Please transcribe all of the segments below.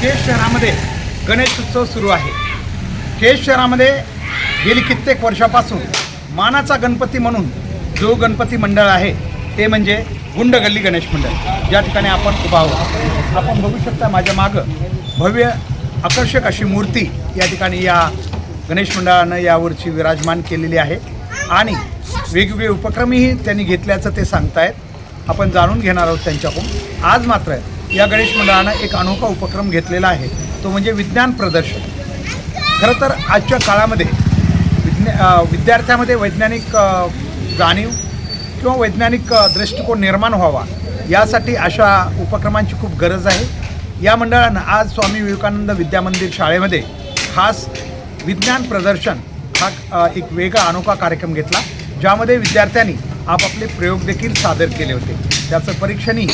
केज शहरामध्ये गणेश उत्सव सुरू आहे. केज शहरामध्ये गेली कित्येक वर्षापासून मानाचा गणपती म्हणून जो गणपती मंडळ आहे ते म्हणजे गुंड गल्ली गणेश मंडळ. ज्या ठिकाणी आपण उभा आहोत. आपण बघू शकता माझ्या मागं भव्य आकर्षक अशी मूर्ती या ठिकाणी या गणेश मंडळानं यावरची विराजमान केलेली आहे. आणि वेगवेगळे उपक्रमही त्यांनी घेतल्याचं ते सांगतायत. आपण जाणून घेणार आहोत त्यांच्याकडून. आज मात्र या गणेश मंडळानं एक अनोखा उपक्रम घेतलेला आहे. तो म्हणजे विज्ञान प्रदर्शन. खरं तर आजच्या काळामध्ये विज्ञा विद्यार्थ्यामध्ये वैज्ञानिक जाणीव किंवा वैज्ञानिक दृष्टिकोन निर्माण व्हावा यासाठी अशा उपक्रमांची खूप गरज आहे. या मंडळानं आज स्वामी विवेकानंद विद्यामंदिर शाळेमध्ये खास विज्ञान प्रदर्शन हा एक वेगळा अनोखा कार्यक्रम घेतला ज्यामध्ये विद्यार्थ्यांनी आपापले प्रयोग देखील सादर केले होते. त्याचं परीक्षणही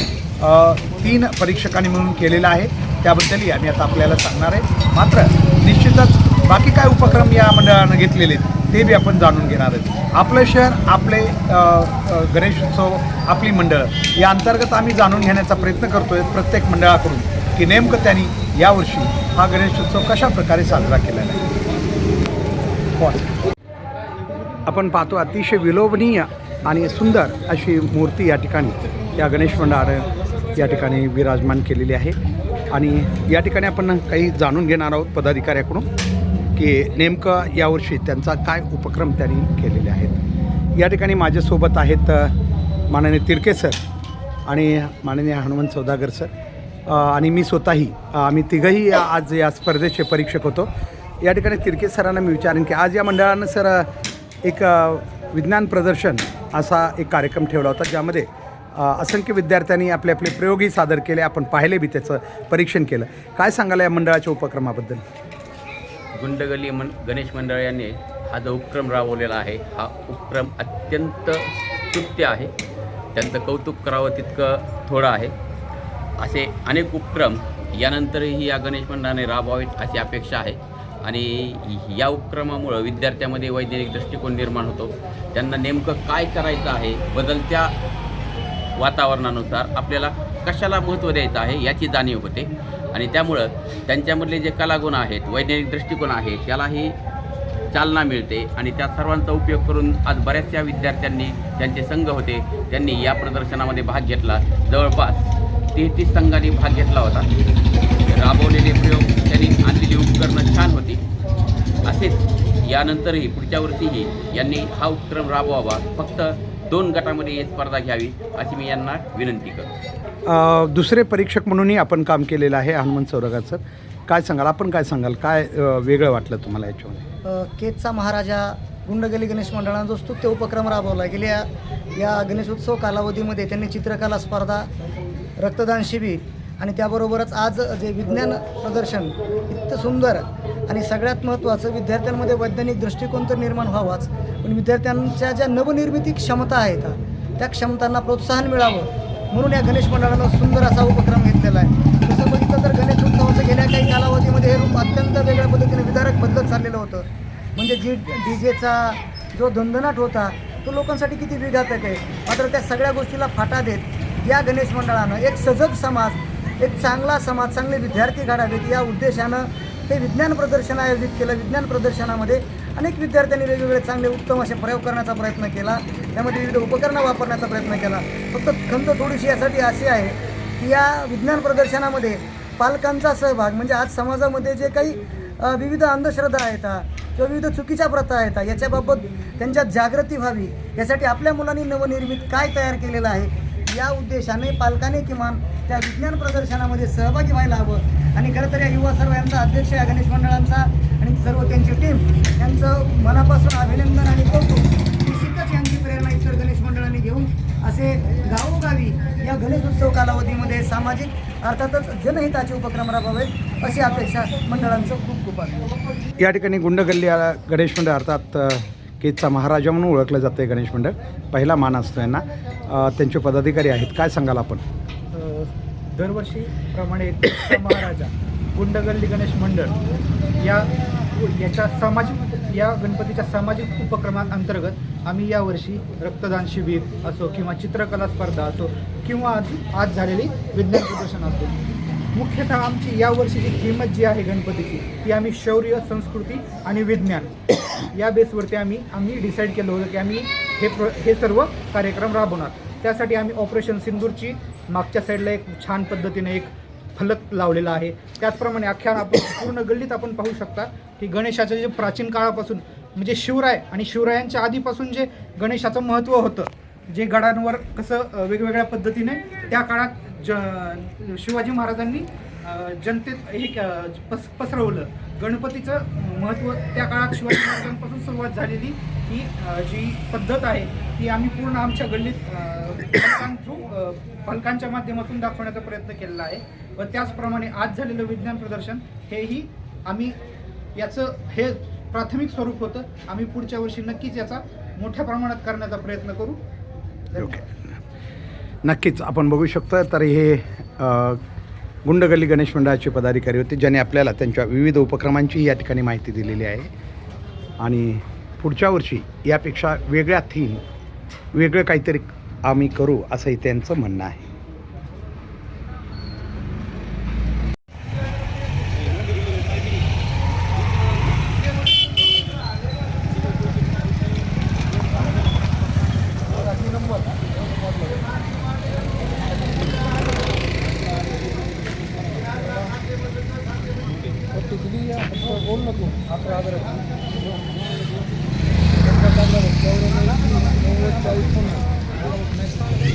तीन परीक्षकांनी मिळून केलेलं आहे. त्याबद्दलही आम्ही आता आपल्याला सांगणार आहे. मात्र निश्चितच बाकी काय उपक्रम या मंडळानं घेतलेले आहेत ते बी आपण जाणून घेणार आहेत. आपलं शहर आपले गणेश उत्सव आपली मंडळं या अंतर्गत आम्ही जाणून घेण्याचा प्रयत्न करतोय प्रत्येक मंडळाकडून की नेमकं त्यांनी यावर्षी हा गणेशोत्सव कशा प्रकारे साजरा केलेला आहे आपण पाहतो अतिशय विलोभनीय आणि सुंदर अशी मूर्ती या ठिकाणी या गणेश मंडळानं या ठिकाणी विराजमान केलेली आहे. आणि या ठिकाणी आपण काही जाणून घेणार आहोत पदाधिकाऱ्याकडून की नेमकं यावर्षी त्यांचा काय उपक्रम त्यांनी केलेले आहेत. या ठिकाणी माझ्यासोबत आहेत माननीय तिरके सर आणि माननीय हनुमंत सौदागर सर. आणि मी स्वतःही आम्ही तिघंही आज या स्पर्धेचे परीक्षक होतो. या ठिकाणी तिरके सरांना मी विचारेन की आज या मंडळानं सर एक विज्ञान प्रदर्शन असा एक कार्यक्रम ठेवला होता ज्यामध्ये असंख्य विद्यार्थ्यांनी आपले आपले प्रयोगही सादर केले. आपण पाहिले बी त्याचं परीक्षण केलं. काय सांगाल या मंडळाच्या उपक्रमाबद्दल? गुंडगली मन गणेश मंडळ यांनी हा जो उपक्रम राबवलेला आहे हा उपक्रम अत्यंत स्तुत्य आहे. त्यांचं कौतुक करावं तितकं थोडं आहे. असे अनेक उपक्रम यानंतरही या गणेश मंडळाने राबवावेत अशी अपेक्षा आहे. आणि या उपक्रमामुळं विद्यार्थ्यामध्ये वैज्ञानिक दृष्टिकोन निर्माण होतो. त्यांना नेमकं काय करायचं आहे बदलत्या वातावरणानुसार आपल्याला कशाला महत्त्व द्यायचं आहे याची जाणीव होते. आणि त्यामुळं त्यांच्यामधले जे कलागुण आहेत वैज्ञानिक दृष्टिकोन आहे त्यालाही चालना मिळते आणि त्या सर्वांचा उपयोग करून आज बऱ्याचशा विद्यार्थ्यांनी त्यांचे संघ होते त्यांनी या प्रदर्शनामध्ये भाग घेतला. जवळपास तेहतीस संघांनी भाग घेतला होता. राबवलेले प्रयोग त्यांनी आणलेली उपकरणं छान होती. असेच यानंतरही पुढच्या वर्षीही यांनी हा उपक्रम राबवावा. फक्त दोन गटामध्ये ही स्पर्धा घ्यावी अशी मी यांना विनंती करतो. अ, दुसरे परीक्षक म्हणूनही आपण काम केलेलं आहे हनुमंत सौरगार सर काय सांगाल? आपण काय सांगाल? काय अ, वेगळं वाटलं तुम्हाला याच्यामध्ये? अ, केतचा महाराजा गुंडगली गणेश मंडळानं जो स्तुत्य उपक्रम राबवला गेल्या या गणेशोत्सव कालावधीमध्ये त्यांनी चित्रकला स्पर्धा रक्तदान शिबिर आणि त्याबरोबरच आज जे विज्ञान प्रदर्शन इतकं सुंदर आणि सगळ्यात महत्त्वाचं विद्यार्थ्यांमध्ये वैज्ञानिक दृष्टिकोन तर निर्माण व्हावाच. पण विद्यार्थ्यांच्या ज्या नवनिर्मिती क्षमता आहेत त्या क्षमतांना प्रोत्साहन मिळावं. म्हणून या गणेश मंडळानं सुंदर असा उपक्रम घेतलेला आहे. तसं बघितलं तर गणेश उत्सवाचं गेल्या काही कालावधीमध्ये हे रूप अत्यंत वेगळ्या पद्धतीने विदारक बदलत चाललेलं होतं. म्हणजे जी डी जेचा जो धंदनाट होता तो लोकांसाठी किती विघातक आहे. मात्र त्या सगळ्या गोष्टीला फाटा देत या गणेश मंडळानं एक सजग समाज एक चांगला समाज चांगले विद्यार्थी घडावेत या उद्देशानं हे विज्ञान प्रदर्शन आयोजित केलं. विज्ञान प्रदर्शनामध्ये अनेक विद्यार्थ्यांनी वेगवेगळे चांगले उत्तम असे प्रयोग करण्याचा प्रयत्न केला. त्यामध्ये विविध उपकरणं वापरण्याचा प्रयत्न केला. फक्त खंत थोडीशी यासाठी अशी आहे की या विज्ञान प्रदर्शनामध्ये पालकांचा सहभाग म्हणजे आज समाजामध्ये जे काही विविध अंधश्रद्धा आहेत किंवा विविध चुकीच्या प्रथा आहेत याच्याबाबत त्यांच्यात जागृती व्हावी यासाठी आपल्या मुलांनी नवनिर्मित काय तयार केलेलं आहे या उद्देशाने पालकाने किमान त्या विज्ञान प्रदर्शनामध्ये सहभागी व्हायला हवं. आणि खरं तर या युवा सर्व यांचा अध्यक्ष या गणेश मंडळांचा आणि सर्व त्यांची टीम यांचं मनापासून अभिनंदन आणि कौतुक निश्चितच यांची प्रेरणा इतर गणेश मंडळाने घेऊन असे गावोगावी या गणेशोत्सव कालावधीमध्ये सामाजिक अर्थातच जनहिताचे उपक्रम राबवावेत अशी अपेक्षा मंडळांचं खूप खूप आहे. या ठिकाणी गुंडगल्ली गणेश मंडळ अर्थात केजचा महाराजा म्हणून ओळखलं जातं आहे गणेश मंडळ. पहिला मान असतो यांना. त्यांचे पदाधिकारी आहेत. काय सांगाल आपण? दरवर्षीप्रमाणे महाराजा गुंडगल्ली गणेश मंडळ या याच्या सामाजिक या गणपतीच्या सामाजिक उपक्रमांतर्गत आम्ही यावर्षी रक्तदान शिबिर असो किंवा चित्रकला स्पर्धा असो किंवा आज आज झालेली विज्ञान प्रदर्शन असो मुख्यतः आमची या वर्षीची किंमत जी आहे गणपतीची ती आम्ही शौर्य संस्कृती आणि विज्ञान या बेसवरती आम्ही आम्ही डिसाईड केलं होतं की आम्ही हे प्र हे सर्व कार्यक्रम राबवणार. त्यासाठी आम्ही ऑपरेशन सिंदूरची मागच्या साईडला एक छान पद्धतीने एक फलक लावलेला आहे. त्याचप्रमाणे अख्ख्या आपण पूर्ण गल्लीत आपण पाहू शकता की गणेशाचं जे प्राचीन काळापासून म्हणजे शिवराय आणि शिवरायांच्या आधीपासून जे गणेशाचं महत्त्व होतं जे गडांवर कसं वेगवेगळ्या पद्धतीने त्या काळात ज शिवाजी महाराजांनी जनतेत हे क- पस पसरवलं. गणपतीचं महत्त्व त्या काळात शिवाजी महाराजांपासून सुरुवात झालेली ही जी पद्धत आहे ती आम्ही पूर्ण आमच्या गल्लीत थ्रू फलकांच्या माध्यमातून दाखवण्याचा प्रयत्न केलेला आहे. व त्याचप्रमाणे आज झालेलं विज्ञान प्रदर्शन हेही आम्ही याचं हे प्राथमिक स्वरूप होतं. आम्ही पुढच्या वर्षी नक्कीच याचा मोठ्या प्रमाणात करण्याचा प्रयत्न करू. ओके. नक्कीच आपण बघू शकतो. तर हे गुंडगल्ली गणेश मंडळाचे पदाधिकारी होते ज्यांनी आपल्याला त्यांच्या विविध उपक्रमांची या ठिकाणी माहिती दिलेली आहे. आणि पुढच्या वर्षी यापेक्षा वेगळ्या थीम वेगळं काहीतरी आम्ही करू असंही त्यांचं म्हणणं आहे. किती बोल नको. अकरा हजाराची नव्वद